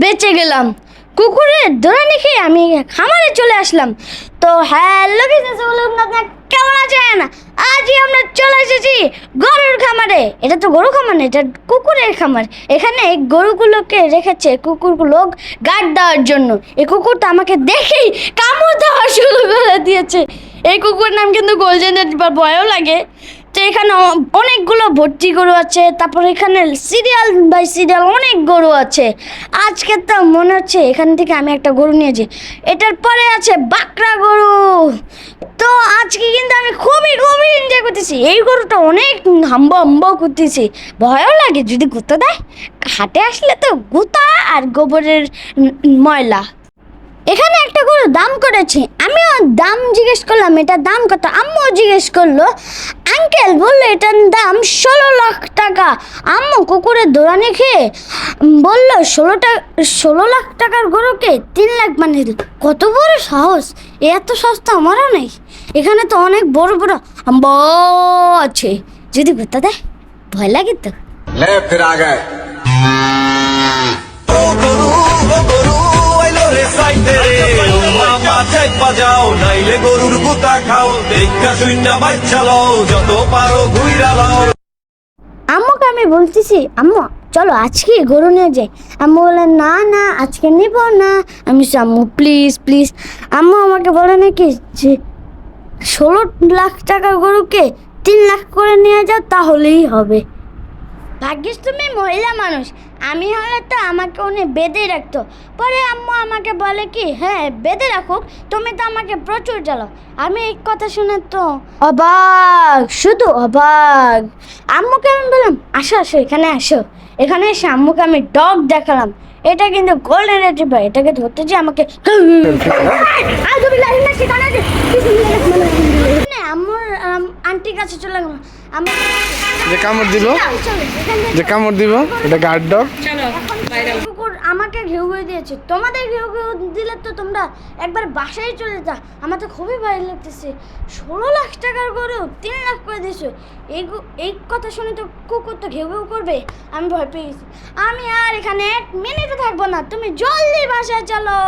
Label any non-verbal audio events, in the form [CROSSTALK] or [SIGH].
বেঁচে গেলাম। কুকুরের দৌড়ানি খেয়ে আমি খামারে চলে আসলাম। তো হ্যালো আপনার কেমন আছেন? আজই আমরা চলে এসেছি গরুর খামারে। এটা তো গরু খামার না, এটা কুকুরের খামার। এখানে গরুগুলোকে রেখেছে কুকুরগুলো গার্ড দেওয়ার জন্য। এই কুকুর তো আমাকে দেখেই কামড় দেওয়া শুরু করে দিয়েছে। এই কুকুরের নাম কিন্তু গোল্ডেন ভয়ও লাগে। তো এখানে অনেকগুলো ভর্তি গরু আছে, তারপর এখানে সিরিয়াল বাই সিরিয়াল অনেক গরু আছে। আজকে তো মনে হচ্ছে এখান থেকে আমি একটা গরু নিয়েছি এটার পরে আছে বাকরা গরু। তো আজকে কিন্তু আমি খুবই খুবই এনজয় করতেছি। এই গরুটা অনেক হাম্বা হাম্বা করতেছি। ভয়ও লাগে যদি গুঁতো দেয়। হাটে আসলে তো গুতা আর গোবরের ময়লা। এখানে একটা গরু দাম আছে আমিও দাম জিজ্ঞেস করলাম এটার দাম কত? আম্মু জিজ্ঞেস করল আঙ্কেল বলল এটার দাম ষোলো লাখ টাকা। আম্মু কুকুরের দোড়ানি খেয়ে বলল ষোলো টাকা ষোলো লাখ টাকার গরুকে তিন লাখ বানিয়ে দিল কত বড় সাহস? এত সস্তা আমারও নেই। এখানে তো অনেক বড় বড় আম্ব আছে। যদি বতা দেয় ভয় লাগে তো। ফের আগে মামা বাজাও নাইলে গরুর গুতা খাও। দেখা শূন্য বাচ্চা লও যত পারো ঘুইরা লও। আম্মুকে আমি বলতেছি, আম্মু, চলো আজকে গরু নিয়ে যাই। আম্মু বলে, না না, আজকে নিব না। আমি আম্মু প্লিজ প্লিজ আম্মু আমাকে বলে নাকি যে, ষোলো লাখ টাকার গরুকে তিন লাখ করে নিয়ে যাও, তাহলেই হবে। ভাগ্যিস তুমি মহিলা মানুষ। আমি হলে তো আমাকে উনি বেঁধে রাখতো। পরে আম্মু আমাকে বলে কি হ্যাঁ বেঁধে রাখুক তুমি তো আমাকে প্রচুর জ্বালাও। আমি এই কথা শুনে তো অবাক শুধু অবাক। আম্মুকে আমি বললাম আসো আসো এখানে আসো। এখানে এসে আম্মুকে আমি ডগ দেখালাম। এটা কিন্তু গোল্ডেন রেট্রিভার এটাকে ধরতে যে আমাকে [LAUGHS] আম্মুর আম, আন্টির কাছে চলে গেলাম আমার যে কামড় থেকে যে কামড় দিব এটা গার্ড ডগ কুকুর আমাকে ঘেউ ঘেউ দিয়েছে। তোমাদের ঘেউ ঘেউ দিলে তো তোমরা একবার বাসায় চলে যা। আমার তো খুবই ভয় লাগতেছে। ষোলো লাখ টাকার গরু তিন লাখ করে দিয়েছ। এই গু- এই কথা শুনে তো কুকুর তো ঘেউ ঘেউ করবে। আমি ভয় পেয়ে গেছি। আমি আর এখানে এক মিনিটও থাকব না। তুমি জলদি বাসায় চলো।